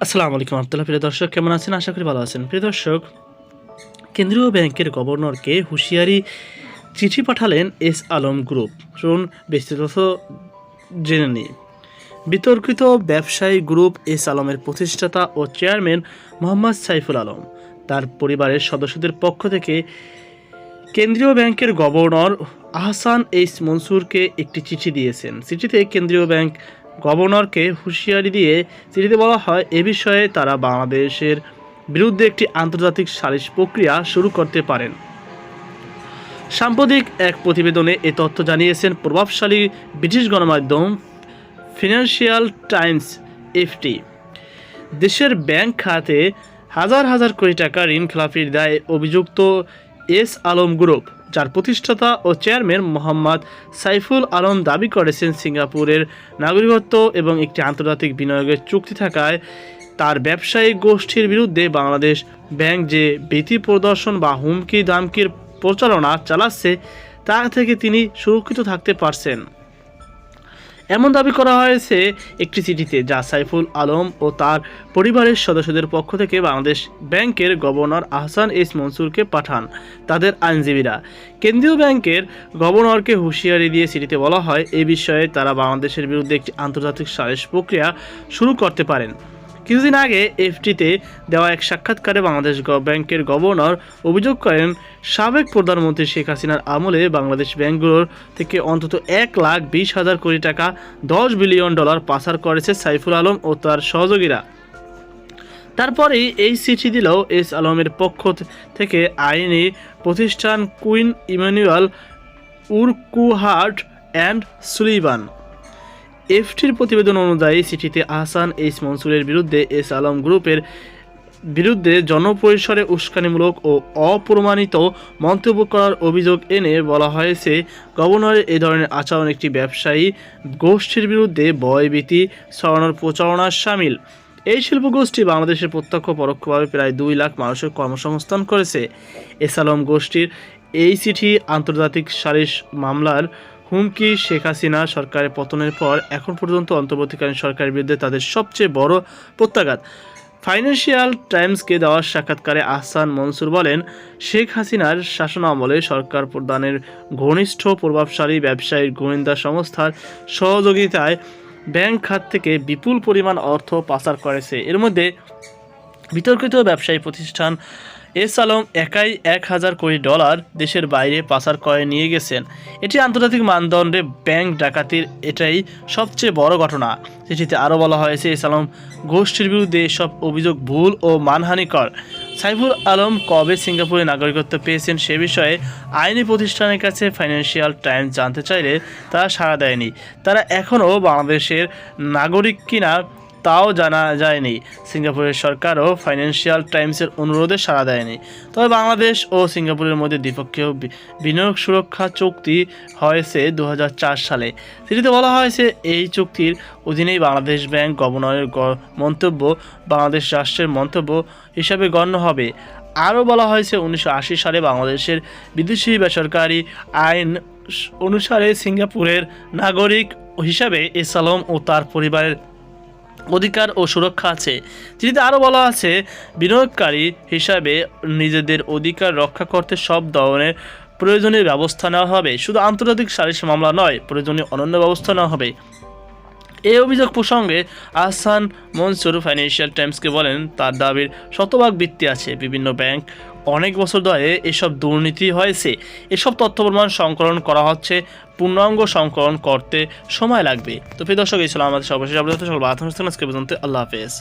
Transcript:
আসসালামু আলাইকুম আবদুল্লাহ প্রিয় দর্শক, কেমন আছেন? আশা করি ভালো আছেন। প্রিয় দর্শক, কেন্দ্রীয় ব্যাংকের গভর্নরকে হুঁশিয়ারি চিঠি পাঠালেন এস আলম গ্রুপ। শুন বিস্তৃত জেনে নিই। বিতর্কিত ব্যবসায়ী গ্রুপ এস আলমের প্রতিষ্ঠাতা ও চেয়ারম্যান মোহাম্মদ সাইফুল আলম। তার পরিবারের সদস্যদের পক্ষ থেকে কেন্দ্রীয় ব্যাংকের গভর্নর আহসান এইস মনসুরকে একটি চিঠি দিয়েছেন। চিঠিতে কেন্দ্রীয় ব্যাংক গভর্নরকে হুঁশিয়ারি দিয়ে চিঠিতে বলা হয়, এ বিষয়ে তারা বাংলাদেশের বিরুদ্ধে একটি আন্তর্জাতিক সালিশ প্রক্রিয়া শুরু করতে পারেন। সাম্প্রতিক এক প্রতিবেদনে এ তথ্য জানিয়েছেন প্রভাবশালী ব্রিটিশ গণমাধ্যম ফিনান্সিয়াল টাইমস, এফটি। দেশের ব্যাংক খাতে হাজার হাজার কোটি টাকা ঋণ খেলাপির দায়ে অভিযুক্ত এস আলম গ্রুপ যার প্রতিষ্ঠাতা ও চেয়ারম্যান মোহাম্মদ সাইফুল আলম দাবি করেছেন সিঙ্গাপুরের নাগরিকত্ব এবং একটি আন্তর্জাতিক বিনিয়োগের চুক্তি থাকায় তার ব্যবসায়িক গোষ্ঠীর বিরুদ্ধে বাংলাদেশ ব্যাংক যে ভীতি প্রদর্শন বা হুমকি দামকির প্রচারণা চালাচ্ছে, তা থেকে তিনি সুরক্ষিত থাকতে পারছেন। এমন দাবি করা হয়েছে একটি চিঠিতে, যা সাইফুল আলম ও তার পরিবারের সদস্যদের পক্ষ থেকে বাংলাদেশ ব্যাংকের গভর্নর আহসান এস মনসুরকে পাঠান তাদের আইনজীবীরা। কেন্দ্রীয় ব্যাংকের গভর্নরকে হুঁশিয়ারি দিয়ে চিঠিতে বলা হয়, এ বিষয়ে তারা বাংলাদেশের বিরুদ্ধে একটি আন্তর্জাতিক সালিশ প্রক্রিয়া শুরু করতে পারেন। কিছুদিন আগে এফটিতে দেওয়া এক সাক্ষাৎকারে বাংলাদেশ ব্যাংকের গভর্নর অভিযোগ করেন, সাবেক প্রধানমন্ত্রী শেখ হাসিনার আমলে বাংলাদেশ ব্যাংকগুলোর থেকে অন্তত এক লাখ বিশ হাজার কোটি টাকা দশ বিলিয়ন ডলার পাচার করেছে সাইফুল আলম ও তার সহযোগীরা। তারপরেই এই চিঠি দিল এস আলমের পক্ষ থেকে আইনি প্রতিষ্ঠান Quinn Emanuel Urquhart and Sullivan এফটির প্রতিবেদন অনুযায়ী চিঠিতে আহসান এইচ মনসুরের বিরুদ্ধে এস আলম গ্রুপের বিরুদ্ধে জনপরিসরে উস্কানিমূলক ও অপ্রমাণিত মন্তব্য করার অভিযোগ এনে বলা হয়েছে গভর্নরের এ ধরনের আচরণ একটি ব্যবসায়ী গোষ্ঠীর বিরুদ্ধে ভয়ভীতি ছড়ানোর প্রচারণার সামিল। এই শিল্পগোষ্ঠী বাংলাদেশের প্রত্যক্ষ পরোক্ষভাবে প্রায় দুই লাখ মানুষের কর্মসংস্থান করেছে। এস আলম গোষ্ঠীর এই চিঠি আন্তর্জাতিক সালিশ মামলার হুমকি শেখ হাসিনা সরকারের পতনের পর এখন পর্যন্ত অন্তর্বর্তীকালীন সরকারের বিরুদ্ধে তাদের সবচেয়ে বড় প্রত্যাঘাত। ফাইন্যান্সিয়াল টাইমসকে দেওয়া সাক্ষাৎকারে আহসান মনসুর বলেন, শেখ হাসিনার শাসনামলে সরকার প্রদানের ঘনিষ্ঠ প্রভাবশালী ব্যবসায়ী গোয়েন্দা সংস্থার সহযোগিতায় ব্যাংক খাত থেকে বিপুল পরিমাণ অর্থ পাচার করেছে। এর মধ্যে বিতর্কিত ব্যবসায়ী প্রতিষ্ঠান এস আলম একাই এক হাজার কোটি ডলার দেশের বাইরে পাচার করে নিয়ে গেছেন। এটি আন্তর্জাতিক মানদণ্ডে ব্যাংক ডাকাতির এটাই সবচেয়ে বড় ঘটনা। চিঠিতে আরও বলা হয়েছে, এস আলম গোষ্ঠীর বিরুদ্ধে এসব অভিযোগ ভুল ও মানহানিকর। সাইফুল আলম কবে সিঙ্গাপুরে নাগরিকত্ব পেয়েছেন সে বিষয়ে আইনি প্রতিষ্ঠানের কাছে ফাইন্যান্সিয়াল টাইমস জানতে চাইলে তারা সাড়া দেয়নি। তারা এখনও বাংলাদেশের নাগরিক কিনা তাও জানা যায়নি। সিঙ্গাপুরের সরকারও ফাইন্যান্সিয়াল টাইমসের অনুরোধে সাড়া দেয়নি। তবে বাংলাদেশ ও সিঙ্গাপুরের মধ্যে দ্বিপক্ষীয় বিনিয়োগ সুরক্ষা চুক্তি হয়েছে দু হাজার চার সালে। চিঠিতে বলা হয়েছে, এই চুক্তির অধীনেই বাংলাদেশ ব্যাংক গভর্নরের মন্তব্য বাংলাদেশ রাষ্ট্রের মন্তব্য হিসাবে গণ্য হবে। আরও বলা হয়েছে, উনিশশো আশি সালে বাংলাদেশের বিদেশি বেসরকারি আইন অনুসারে সিঙ্গাপুরের নাগরিক হিসাবে এসালম ও তার পরিবারের অধিকার ও সুরক্ষা আছে। চিঠিতে আরও বলা আছে, বিনিয়োগকারী হিসাবে নিজেদের অধিকার রক্ষা করতে সব ধরনের প্রয়োজনীয় ব্যবস্থা নেওয়া হবে। শুধু আন্তর্জাতিক সালিশ মামলা নয়, প্রয়োজনীয় অনন্য ব্যবস্থা নেওয়া হবে। এই অভিযোগ প্রসঙ্গে আহসান মনসুর ফাইন্যান্সিয়াল টাইমসকে বলেন, তার দাবির শতভাগ বৃত্তি আছে। বিভিন্ন ব্যাংক অনেক বছর ধরে এসব দুর্নীতি হয়েছে। এসব তথ্য প্রমাণ সংকলন করা হচ্ছে। পূর্ণাঙ্গ সংকলন করতে সময় লাগবে। তো প্রিয় দর্শক, এই ছিল আমাদের সর্বশেষ সকল বাধা পর্যন্ত আল্লাহ হাফেজ।